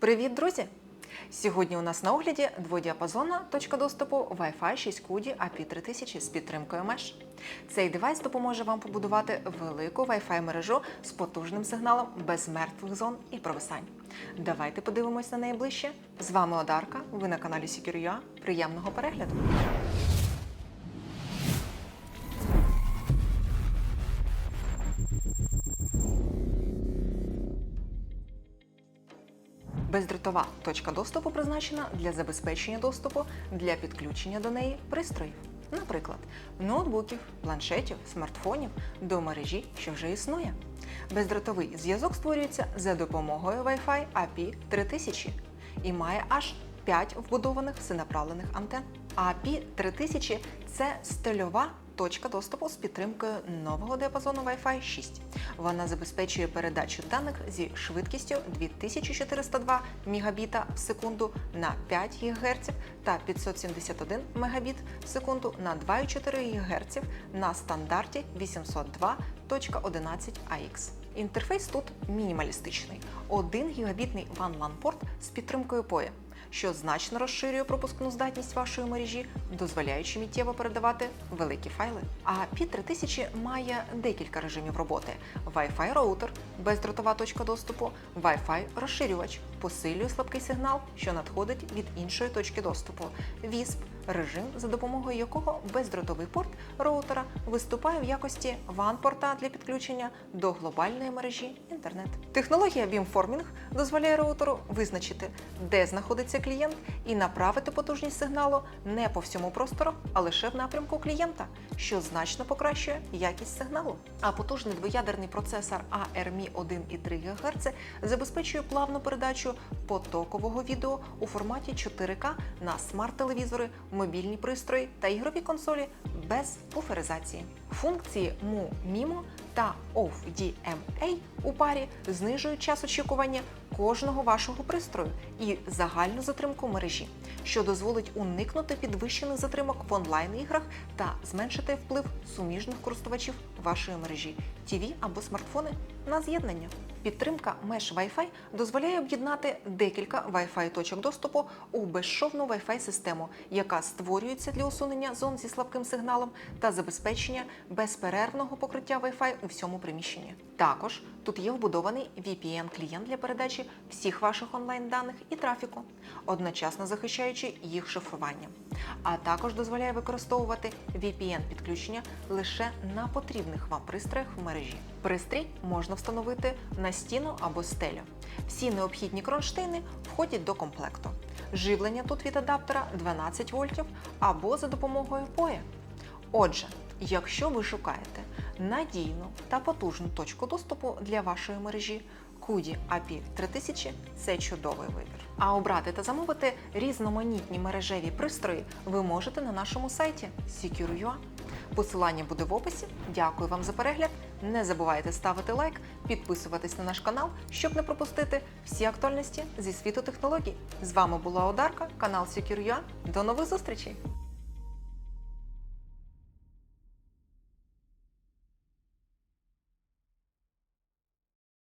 Привіт, друзі! Сьогодні у нас на огляді дводіапазонна точка доступу Wi-Fi 6 QD AP3000 з підтримкою Mesh. Цей девайс допоможе вам побудувати велику Wi-Fi мережу з потужним сигналом без мертвих зон і провисань. Давайте подивимось на неї ближче. З вами Одарка, ви на каналі Secure.ua. Приємного перегляду! Бездротова точка доступу призначена для забезпечення доступу для підключення до неї пристроїв, наприклад, ноутбуків, планшетів, смартфонів до мережі, що вже існує. Бездротовий зв'язок створюється за допомогою Wi-Fi API 3000 і має аж 5 вбудованих всенаправлених антен. API 3000 – це стильова точка доступу з підтримкою нового діапазону Wi-Fi 6. Вона забезпечує передачу даних зі швидкістю 2402 Мбіта в секунду на 5 ГГц та 571 Мбіт в секунду на 2,4 ГГц на стандарті 802.11ax. Інтерфейс тут мінімалістичний. 1 гігабітний WAN LAN порт з підтримкою PoE, що значно розширює пропускну здатність вашої мережі, дозволяючи миттєво передавати великі файли. А P3000 має декілька режимів роботи: Wi-Fi роутер, бездротова точка доступу, Wi-Fi розширювач, посилює слабкий сигнал, що надходить від іншої точки доступу, WISP, режим, за допомогою якого бездротовий порт роутера виступає в якості WAN-порта для підключення до глобальної мережі інтернет. Технологія Beamforming дозволяє роутеру визначити, де знаходиться клієнт, і направити потужність сигналу не по всьому простору, а лише в напрямку клієнта, що значно покращує якість сигналу. А потужний двоядерний процесор ARMI 1,3 ГГц забезпечує плавну передачу потокового відео у форматі 4К на смарт-телевізори, мобільні пристрої та ігрові консолі без буферизації. Функції Mu MIMO та OFF-DMA у парі знижують час очікування кожного вашого пристрою і загальну затримку мережі, що дозволить уникнути підвищених затримок в онлайн-іграх та зменшити вплив суміжних користувачів вашої мережі, TV або смартфони на з'єднання. Підтримка Mesh Wi-Fi дозволяє об'єднати декілька Wi-Fi точок доступу у безшовну Wi-Fi систему, яка створюється для усунення зон зі слабким сигналом та забезпечення безперервного покриття Wi-Fi у всьому приміщенні. Також тут є вбудований VPN-клієнт для передачі всіх ваших онлайн-даних і трафіку, одночасно захищаючи їх шифрування. А також дозволяє використовувати VPN-підключення лише на потрібних вам пристроях в мережі. Пристрій можна встановити на стіну або стелю. Всі необхідні кронштейни входять до комплекту. Живлення тут від адаптера 12 вольтів або за допомогою PoE. Отже, якщо ви шукаєте надійну та потужну точку доступу для вашої мережі, QD API 3000 – це чудовий вибір. А обрати та замовити різноманітні мережеві пристрої ви можете на нашому сайті Secure.ua. Посилання буде в описі. Дякую вам за перегляд. Не забувайте ставити лайк, підписуватись на наш канал, щоб не пропустити всі актуальності зі світу технологій. З вами була Одарка, канал Secure.ua. До нових зустрічей!